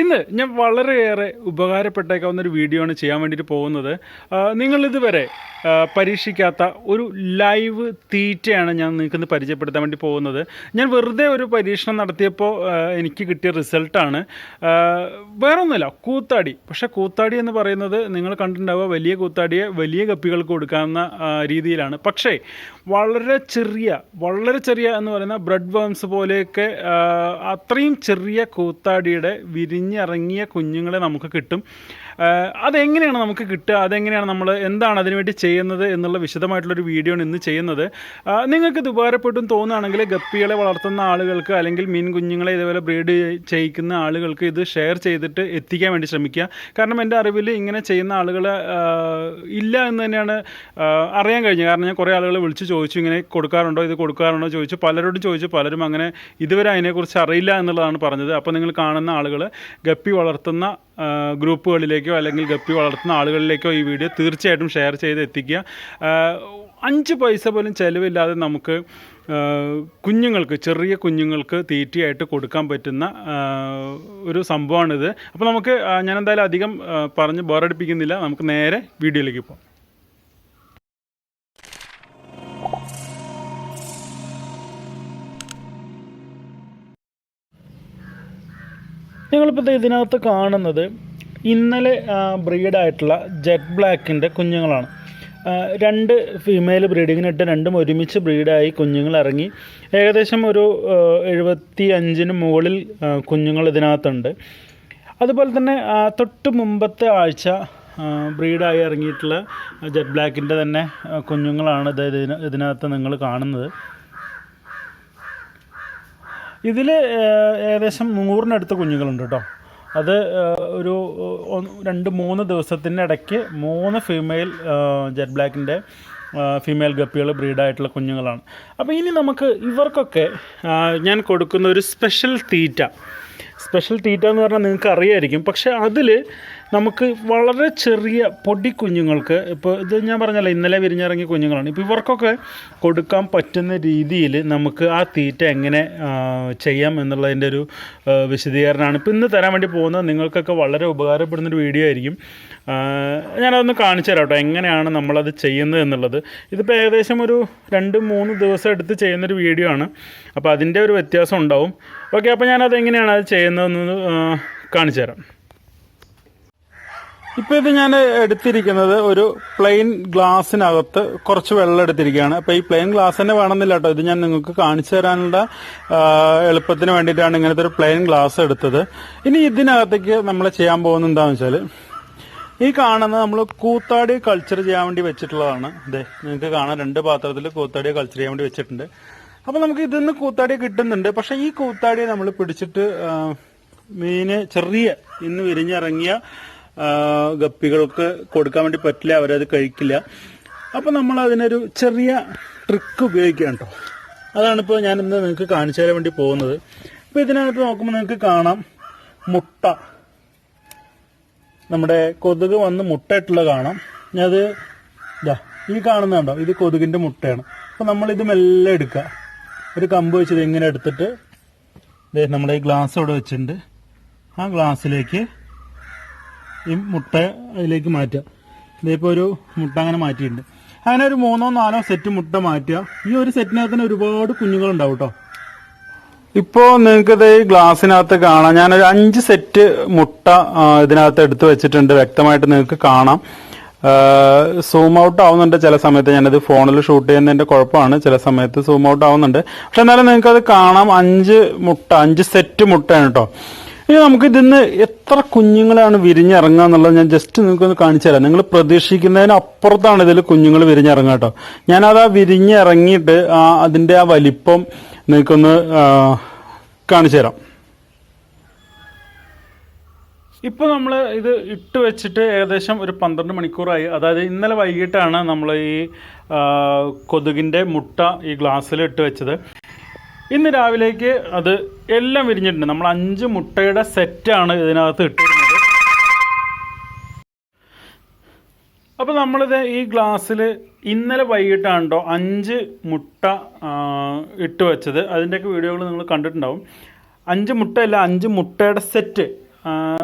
ഇന്ന് ഞാൻ വളരെയേറെ ഉപകാരപ്പെട്ടേക്കാവുന്ന ഒരു വീഡിയോ ആണ് ചെയ്യാൻ വേണ്ടിയിട്ട് പോകുന്നത്. നിങ്ങളിതുവരെ പരീക്ഷിക്കാത്ത ഒരു ലൈവ് തീറ്റയാണ് ഞാൻ നിങ്ങൾക്ക് ഇന്ന് പരിചയപ്പെടുത്താൻ വേണ്ടി പോകുന്നത്. ഞാൻ വെറുതെ ഒരു പരീക്ഷണം നടത്തിയപ്പോൾ എനിക്ക് കിട്ടിയ റിസൾട്ടാണ് വേറൊന്നുമില്ല കൂത്താടി. പക്ഷേ കൂത്താടി എന്ന് പറയുന്നത് നിങ്ങൾ കണ്ടിട്ടുണ്ടാവുക വലിയ കൂത്താടിയെ വലിയ കപ്പികൾക്ക് കൊടുക്കാവുന്ന രീതിയിലാണ്. പക്ഷേ വളരെ ചെറിയ വളരെ ചെറിയ എന്ന് പറയുന്ന ബ്രെഡ് വേംസ് പോലെയൊക്കെ അത്രയും ചെറിയ കൂത്താടിയുടെ വിരിഞ്ഞിറങ്ങിയ കുഞ്ഞുങ്ങളെ നമുക്ക് കിട്ടും. അതെങ്ങനെയാണ് നമുക്ക് കിട്ടുക? അതെങ്ങനെയാണ് നമ്മൾ എന്താണ് അതിനുവേണ്ടി ചെയ്യുന്നത് എന്നുള്ള വിശദമായിട്ടുള്ളൊരു വീഡിയോ ആണ് ഇന്ന് ചെയ്യുന്നത്. നിങ്ങൾക്ക് ഇത് ഉപകാരപ്പെട്ടും തോന്നുകയാണെങ്കിൽ ഗപ്പികളെ വളർത്തുന്ന ആളുകൾക്ക് അല്ലെങ്കിൽ മീൻ കുഞ്ഞുങ്ങളെ ഇതേപോലെ ബ്രീഡ് ചെയ്യിക്കുന്ന ആളുകൾക്ക് ഇത് ഷെയർ ചെയ്തിട്ട് എത്തിക്കാൻ വേണ്ടി ശ്രമിക്കുക. കാരണം എന്റെ അറിവിൽ ഇങ്ങനെ ചെയ്യുന്ന ആളുകൾ ഇല്ല എന്ന് തന്നെയാണ് അറിയാൻ കഴിഞ്ഞത്. കാരണം ഞാൻ കുറേ ആളുകൾ വിളിച്ച് ചോദിച്ചു ഇങ്ങനെ കൊടുക്കാറുണ്ടോ ഇത് കൊടുക്കാറുണ്ടോ ചോദിച്ചു. പലരോടും ചോദിച്ചു പലരും അങ്ങനെ ഇതുവരെ അതിനെക്കുറിച്ച് അറിയില്ല എന്നുള്ളതാണ് പറഞ്ഞത്. അപ്പോൾ നിങ്ങൾ കാണുന്ന ആളുകൾ ഗപ്പി വളർത്തുന്ന ഗ്രൂപ്പുകളിലേക്കോ അല്ലെങ്കിൽ ഗപ്പി വളർത്തുന്ന ആളുകളിലേക്കോ ഈ വീഡിയോ തീർച്ചയായിട്ടും ഷെയർ ചെയ്ത് എത്തിക്കുക. അഞ്ച് പൈസ പോലും ചിലവില്ലാതെ നമുക്ക് കുഞ്ഞുങ്ങൾക്ക് ചെറിയ കുഞ്ഞുങ്ങൾക്ക് തീറ്റയായിട്ട് കൊടുക്കാൻ പറ്റുന്ന ഒരു സംഭവമാണിത്. അപ്പോൾ നമുക്ക് ഞാൻ എന്തായാലും അധികം പറഞ്ഞ് ബോറടിപ്പിക്കുന്നില്ല. നമുക്ക് നേരെ വീഡിയോയിലേക്ക് പോകാം. നിങ്ങളിപ്പോൾ ദേ ഇതിനകത്ത് കാണുന്നത് ഇന്നലെ ബ്രീഡായിട്ടുള്ള ജെറ്റ് ബ്ലാക്കിന്റെ കുഞ്ഞുങ്ങളാണ്. രണ്ട് ഫീമെയിൽ ബ്രീഡിങ്ങിനിട്ട് രണ്ടും ഒരുമിച്ച് ബ്രീഡായി കുഞ്ഞുങ്ങൾ ഇറങ്ങി. ഏകദേശം ഒരു എഴുപത്തി അഞ്ചിന് മുകളിൽ കുഞ്ഞുങ്ങൾ ഇതിനകത്തുണ്ട്. അതുപോലെ തന്നെ തൊട്ട് മുമ്പത്തെ ആഴ്ച ബ്രീഡായി ഇറങ്ങിയിട്ടുള്ള ജെറ്റ് ബ്ലാക്കിന്റെ തന്നെ കുഞ്ഞുങ്ങളാണ് ഇത് ഇതിന- ഇതിനകത്ത് നിങ്ങൾ കാണുന്നത്. ഇതിൽ ഏകദേശം നൂറിനടുത്ത് കുഞ്ഞുങ്ങളുണ്ട് കേട്ടോ അത് ഒരു രണ്ട് മൂന്ന് ദിവസത്തിന്റെ ഇടയ്ക്ക് മൂന്ന് ഫീമെയിൽ ജെറ്റ് ബ്ലാക്കിന്റെ ഫീമെയിൽ ഗപ്പികൾ ബ്രീഡായിട്ടുള്ള കുഞ്ഞുങ്ങളാണ്. അപ്പോൾ ഇനി നമുക്ക് ഇവർക്കൊക്കെ ഞാൻ കൊടുക്കുന്ന ഒരു സ്പെഷ്യൽ തീറ്റ. സ്പെഷ്യൽ തീറ്റ എന്ന് പറഞ്ഞാൽ നിങ്ങൾക്ക് അറിയായിരിക്കും. പക്ഷേ അതിൽ നമുക്ക് വളരെ ചെറിയ പൊടി കുഞ്ഞുങ്ങൾക്ക് ഇപ്പോൾ ഇത് ഞാൻ പറഞ്ഞല്ലോ ഇന്നലെ വിരിഞ്ഞിറങ്ങിയ കുഞ്ഞുങ്ങളാണ്. ഇപ്പോൾ ഇവർക്കൊക്കെ കൊടുക്കാൻ പറ്റുന്ന രീതിയിൽ നമുക്ക് ആ തീറ്റ എങ്ങനെ ചെയ്യാം എന്നുള്ളതിന്റെ ഒരു വിശദീകരണമാണ്. ഇപ്പോൾ ഇന്ന് തരാൻ വേണ്ടി പോകുന്നത് നിങ്ങൾക്കൊക്കെ വളരെ ഉപകാരപ്പെടുന്നൊരു വീഡിയോ ആയിരിക്കും. ഞാനതൊന്ന് കാണിച്ചു തരാം കേട്ടോ എങ്ങനെയാണ് നമ്മളത് ചെയ്യുന്നത് എന്നുള്ളത്. ഇതിപ്പോൾ ഏകദേശം ഒരു രണ്ട് മൂന്ന് ദിവസം എടുത്ത് ചെയ്യുന്നൊരു വീഡിയോ ആണ്. അപ്പോൾ അതിന്റെ ഒരു വ്യത്യാസം ഉണ്ടാവും. ഓക്കെ അപ്പോൾ ഞാനത് എങ്ങനെയാണ് അത് ചെയ്യുന്നതെന്ന് കാണിച്ചു തരാം. ഇപ്പോൾ ഇത് ഞാൻ എടുത്തിരിക്കുന്നത് ഒരു പ്ലെയിൻ ഗ്ലാസ്സിനകത്ത് കുറച്ച് വെള്ളം എടുത്തിരിക്കുകയാണ്. അപ്പോൾ ഈ പ്ലെയിൻ ഗ്ലാസ് തന്നെ വേണമെന്നില്ല കേട്ടോ. ഇത് ഞാൻ നിങ്ങൾക്ക് കാണിച്ചു തരാനുള്ള എളുപ്പത്തിന് വേണ്ടിയിട്ടാണ് ഇങ്ങനത്തെ ഒരു പ്ലെയിൻ ഗ്ലാസ് എടുത്തത്. ഇനി ഇതിനകത്തേക്ക് നമ്മൾ ചെയ്യാൻ പോകുന്നത് എന്താണെന്ന് വെച്ചാൽ ഈ കാണുന്നത് നമ്മൾ കൂത്താടി കൾച്ചർ ചെയ്യാൻ വേണ്ടി വെച്ചിട്ടുള്ളതാണ്. അതെ നിങ്ങൾക്ക് കാണാം രണ്ട് പാത്രത്തിൽ കൂത്താടി കൾച്ചർ ചെയ്യാൻ വേണ്ടി വെച്ചിട്ടുണ്ട്. അപ്പോൾ നമുക്ക് ഇതിൽ നിന്ന് കൂത്താടി കിട്ടുന്നുണ്ട്. പക്ഷെ ഈ കൂത്താടി നമ്മൾ പിടിച്ചിട്ട് മീന് ചെറിയ ഇന്ന് വിരിഞ്ഞിറങ്ങിയ ഗപ്പികൾക്ക് കൊടുക്കാൻ വേണ്ടി പറ്റില്ല അവരത് കഴിക്കില്ല. അപ്പൊ നമ്മൾ അതിനൊരു ചെറിയ ട്രിക്ക് ഉപയോഗിക്കാം കേട്ടോ ഞാൻ ഇന്ന് നിങ്ങൾക്ക് കാണിച്ചു തരാൻ വേണ്ടി പോകുന്നത്. അപ്പോൾ ഇതിനകത്ത് നോക്കുമ്പോൾ നിങ്ങൾക്ക് കാണാം മുട്ട. നമ്മുടെ കൊതുക് വന്ന് മുട്ടയിട്ടുള്ള കാണാം. അത് ഇതാ ഈ കാണുന്നുണ്ടോ ഇത് കൊതുകിന്റെ മുട്ടയാണ്. അപ്പൊ നമ്മൾ ഇത് മെല്ലെ എടുക്കുക. ഒരു കമ്പ് വെച്ചത് ഇങ്ങനെ എടുത്തിട്ട് നമ്മുടെ ഈ ഗ്ലാസ് അവിടെ വെച്ചിട്ടുണ്ട്. ആ ഗ്ലാസ്സിലേക്ക് ഈ മുട്ട അതിലേക്ക് മാറ്റുക. ഇതിപ്പോൾ ഒരു മുട്ട അങ്ങനെ മാറ്റിയിട്ടുണ്ട്. അങ്ങനെ ഒരു മൂന്നോ നാലോ സെറ്റ് മുട്ട മാറ്റുക. ഈ ഒരു സെറ്റിനകത്ത് തന്നെ ഒരുപാട് കുഞ്ഞുങ്ങളുണ്ടാവും കേട്ടോ ഇപ്പോ നിങ്ങൾക്ക് ഇത് ഈ ഗ്ലാസ്സിനകത്ത് കാണാം. ഞാനൊരു അഞ്ച് സെറ്റ് മുട്ട ഇതിനകത്ത് എടുത്തു വെച്ചിട്ടുണ്ട്. വ്യക്തമായിട്ട് നിങ്ങൾക്ക് കാണാം. സൂം ഔട്ട് ആവുന്നുണ്ട് ചില സമയത്ത്. ഞാനത് ഫോണിൽ ഷൂട്ട് ചെയ്യുന്നതിന്റെ കുഴപ്പമാണ്. ചില സമയത്ത് സൂം ഔട്ട് ആവുന്നുണ്ട്. പക്ഷെ എന്നാലും നിങ്ങൾക്ക് അത് കാണാം. അഞ്ച് മുട്ട അഞ്ച് സെറ്റ് മുട്ടയാണ് കേട്ടോ ഇനി നമുക്ക് ഇതിന്ന് എത്ര കുഞ്ഞുങ്ങളാണ് വിരിഞ്ഞിറങ്ങുക എന്നുള്ളത് ഞാൻ ജസ്റ്റ് നിങ്ങൾക്കൊന്ന് കാണിച്ചു തരാം. നിങ്ങൾ പ്രതീക്ഷിക്കുന്നതിന് അപ്പുറത്താണ് ഇതിൽ കുഞ്ഞുങ്ങൾ വിരിഞ്ഞിറങ്ങുക കേട്ടോ ഞാനത് ആ വിരിഞ്ഞിറങ്ങിയിട്ട് ആ അതിന്റെ ആ വലിപ്പം നിങ്ങൾക്കൊന്ന് കാണിച്ചു തരാം. ഇപ്പോൾ നമ്മൾ ഇത് ഇട്ട് വെച്ചിട്ട് ഏകദേശം ഒരു പന്ത്രണ്ട് മണിക്കൂറായി. അതായത് ഇന്നലെ വൈകിട്ടാണ് നമ്മൾ ഈ കൊതുകിന്റെ മുട്ട ഈ ഗ്ലാസ്സിൽ ഇട്ട് വെച്ചത്. ഇന്ന് രാവിലേക്ക് അത് എല്ലാം വിരിഞ്ഞിട്ടുണ്ട്. നമ്മൾ അഞ്ച് മുട്ടയുടെ സെറ്റാണ് ഇതിനകത്ത് ഇട്ടിരുന്നത്. അപ്പോൾ നമ്മളിത് ഈ ഗ്ലാസ്സിൽ ഇന്നലെ വൈകിട്ടാണ് കേട്ടോ അഞ്ച് മുട്ട ഇട്ട് വെച്ചത്. അതിന്റെയൊക്കെ വീഡിയോകൾ നിങ്ങൾ കണ്ടിട്ടുണ്ടാവും. അഞ്ച് മുട്ടയല്ല അഞ്ച് മുട്ടയുടെ സെറ്റ്.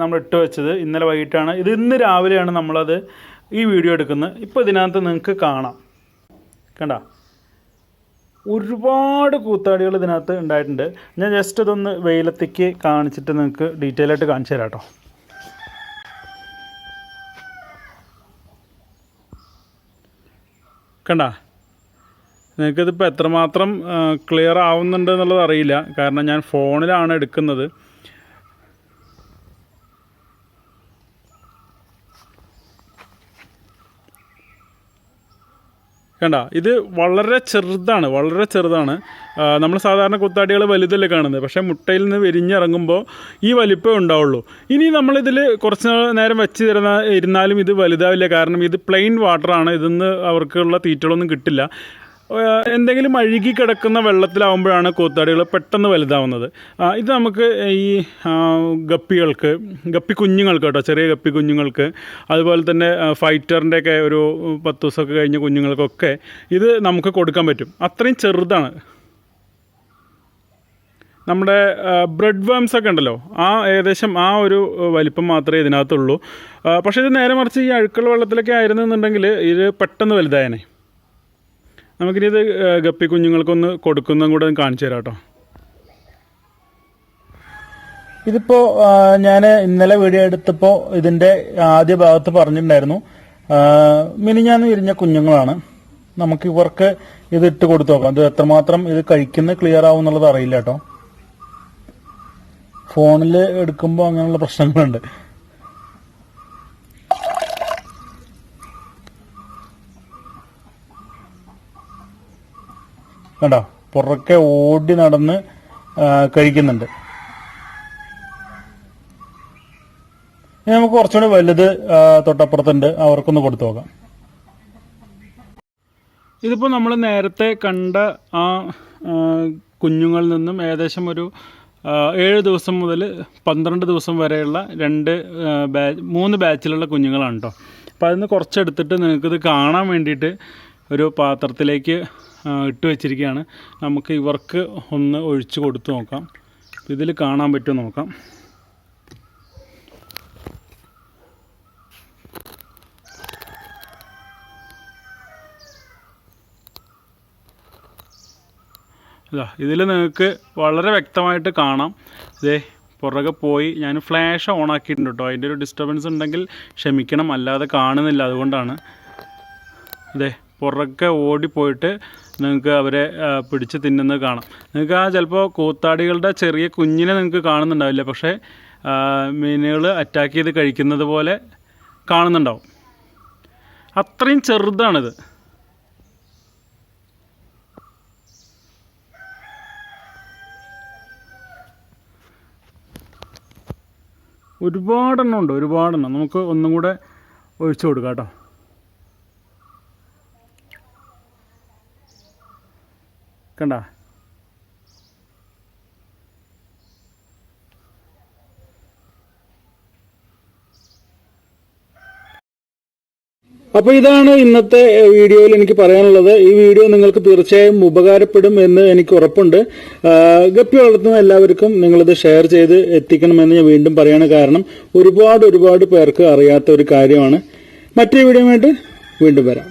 നമ്മൾ ഇട്ട് വെച്ചത് ഇന്നലെ വൈകിട്ടാണ്. ഇത് ഇന്ന് രാവിലെയാണ് നമ്മളത് ഈ വീഡിയോ എടുക്കുന്നത്. ഇപ്പോൾ ഇതിനകത്ത് നിങ്ങൾക്ക് കാണാം. കണ്ട? ഒരുപാട് കൂത്താടികൾ ഇതിനകത്ത് ഉണ്ടായിട്ടുണ്ട്. ഞാൻ ജസ്റ്റ് ഇതൊന്ന് വെയിലത്തേക്ക് കാണിച്ചിട്ട് നിങ്ങൾക്ക് ഡീറ്റെയിൽ ആയിട്ട് കാണിച്ചു തരാം കേട്ടോ. കണ്ട? നിങ്ങൾക്കിതിപ്പോൾ എത്രമാത്രം ക്ലിയർ ആവുന്നുണ്ട് എന്നുള്ളത് അറിയില്ല. കാരണം ഞാൻ ഫോണിലാണ് എടുക്കുന്നത്. കണ്ട ഇത് വളരെ ചെറുതാണ് വളരെ ചെറുതാണ്. നമ്മൾ സാധാരണ കുത്താടികൾ വലുതല്ലേ കാണുന്നത് പക്ഷേ മുട്ടയിൽ നിന്ന് വിരിഞ്ഞിറങ്ങുമ്പോൾ ഈ വലിപ്പമേ ഉണ്ടാവുള്ളൂ. ഇനി നമ്മളിതിൽ കുറച്ച് നേരം വെച്ച് തരുന്ന ഇരുന്നാലും ഇത് വലുതാവില്ല. കാരണം ഇത് പ്ലെയിൻ വാട്ടറാണ് ഇതിന്ന് അവർക്കുള്ള തീറ്റകളൊന്നും കിട്ടില്ല. എന്തെങ്കിലും അഴുകി കിടക്കുന്ന വെള്ളത്തിലാവുമ്പോഴാണ് കൂത്താടികൾ പെട്ടെന്ന് വലുതാവുന്നത്. ഇത് നമുക്ക് ഈ ഗപ്പികൾക്ക് ഗപ്പി കുഞ്ഞുങ്ങൾക്ക് കേട്ടോ ചെറിയ ഗപ്പി കുഞ്ഞുങ്ങൾക്ക് അതുപോലെ തന്നെ ഫൈറ്ററിന്റെയൊക്കെ ഒരു പത്ത് ദിവസമൊക്കെ കഴിഞ്ഞ കുഞ്ഞുങ്ങൾക്കൊക്കെ ഇത് നമുക്ക് കൊടുക്കാൻ പറ്റും. അത്രയും ചെറുതാണ്. നമ്മുടെ ബ്രെഡ് വേംസ് ഒക്കെ ഉണ്ടല്ലോ ആ ഏകദേശം ആ ഒരു വലിപ്പം മാത്രമേ ഇതിനകത്തുള്ളൂ. പക്ഷേ ഇത് നേരെ മറിച്ച് ഈ അഴുക്കുള്ള വെള്ളത്തിലൊക്കെ ആയിരുന്നു ആയിരുന്നെന്നുണ്ടെങ്കിൽ ഇത് പെട്ടെന്ന് വലുതായനെ. നമുക്കിനി ഇത് ഗപ്പി കുഞ്ഞുങ്ങൾക്കൊന്ന് കൊടുക്കുന്ന കൂടെ കാണിച്ചു തരാം കേട്ടോ. ഇതിപ്പോ ഞാൻ ഇന്നലെ വീഡിയോ എടുത്തപ്പോ ഇതിന്റെ ആദ്യ ഭാഗത്ത് പറഞ്ഞിട്ടുണ്ടായിരുന്നു. മിനിഞ്ഞാന്ന് വിരിഞ്ഞ കുഞ്ഞുങ്ങളാണ്. നമുക്ക് ഇവർക്ക് ഇത് ഇട്ട് കൊടുത്തു നോക്കാം. ഇത് എത്രമാത്രം ഇത് കഴിക്കുന്ന ക്ലിയർ ആവും എന്നുള്ളത് അറിയില്ല കേട്ടോ. ഫോണിൽ എടുക്കുമ്പോൾ അങ്ങനെയുള്ള പ്രശ്നങ്ങളുണ്ട്. കണ്ടോ? പുറക്കെ ഓടി നടന്ന് കഴിക്കുന്നുണ്ട്. ഇനി നമുക്ക് കുറച്ചുകൂടി വലുത് തൊട്ടപ്പുറത്തുണ്ട്. അവർക്കൊന്ന് കൊടുത്തു നോക്കാം. ഇതിപ്പോൾ നമ്മൾ നേരത്തെ കണ്ട ആ കുഞ്ഞുങ്ങളിൽ നിന്നും ഏകദേശം ഒരു ഏഴ് ദിവസം മുതൽ പന്ത്രണ്ട് ദിവസം വരെയുള്ള രണ്ട് ബാ മൂന്ന് ബാച്ചിലുള്ള കുഞ്ഞുങ്ങളാണ് കേട്ടോ അപ്പോൾ അതിൽ നിന്ന് കുറച്ചെടുത്തിട്ട് നിങ്ങൾക്കിത് കാണാൻ വേണ്ടിയിട്ട് ഒരു പാത്രത്തിലേക്ക് ഇട്ട് വെച്ചിരിക്കുകയാണ്. നമുക്ക് ഇവർക്ക് ഒന്ന് ഒഴിച്ച് കൊടുത്ത് നോക്കാം. ഇതിൽ കാണാൻ പറ്റുമോ നോക്കാം. ഇതാ ഇതിൽ നിങ്ങൾക്ക് വളരെ വ്യക്തമായിട്ട് കാണാം. ഇതേ പുറകെ പോയി ഞാൻ ഫ്ലാഷ് ഓൺ ആക്കിയിട്ടുണ്ട് കേട്ടോ. അതിന്റെ ഒരു ഡിസ്റ്റർബൻസ് ഉണ്ടെങ്കിൽ ക്ഷമിക്കണം അല്ലാതെ കാണുന്നില്ല അതുകൊണ്ടാണ്. ഇതേ പുറകെ ഓടിപ്പോയിട്ട് നിങ്ങൾക്ക് അവരെ പിടിച്ച് തിന്നുന്നത് കാണാം. നിങ്ങൾക്ക് ആ ചിലപ്പോൾ കൂത്താടികളുടെ ചെറിയ കുഞ്ഞിനെ നിങ്ങൾക്ക് കാണുന്നുണ്ടാവില്ല പക്ഷേ മീനുകൾ അറ്റാക്ക് ചെയ്ത് കഴിക്കുന്നത് പോലെ കാണുന്നുണ്ടാവും. അത്രയും ചെറുതാണിത്. ഒരുപാടെണ്ണം ഉണ്ട് ഒരുപാടെണ്ണം. നമുക്ക് ഒന്നും കൂടെ ഒഴിച്ചു കൊടുക്കാം കേട്ടോ. കണ്ട. അപ്പോൾ ഇതാണ് ഇന്നത്തെ വീഡിയോയിൽ എനിക്ക് പറയാനുള്ളത്. ഈ വീഡിയോ നിങ്ങൾക്ക് തീർച്ചയായും ഉപകാരപ്പെടും എന്ന് എനിക്ക് ഉറപ്പുണ്ട്. ഗപ്പി വളർത്തുന്ന എല്ലാവർക്കും നിങ്ങളിത് ഷെയർ ചെയ്ത് എത്തിക്കണമെന്ന് ഞാൻ വീണ്ടും പറയാണ് കാരണം ഒരുപാട് ഒരുപാട് പേർക്ക് അറിയാത്ത ഒരു കാര്യമാണ്. മറ്റേ വീഡിയോ വീണ്ടും വരാം.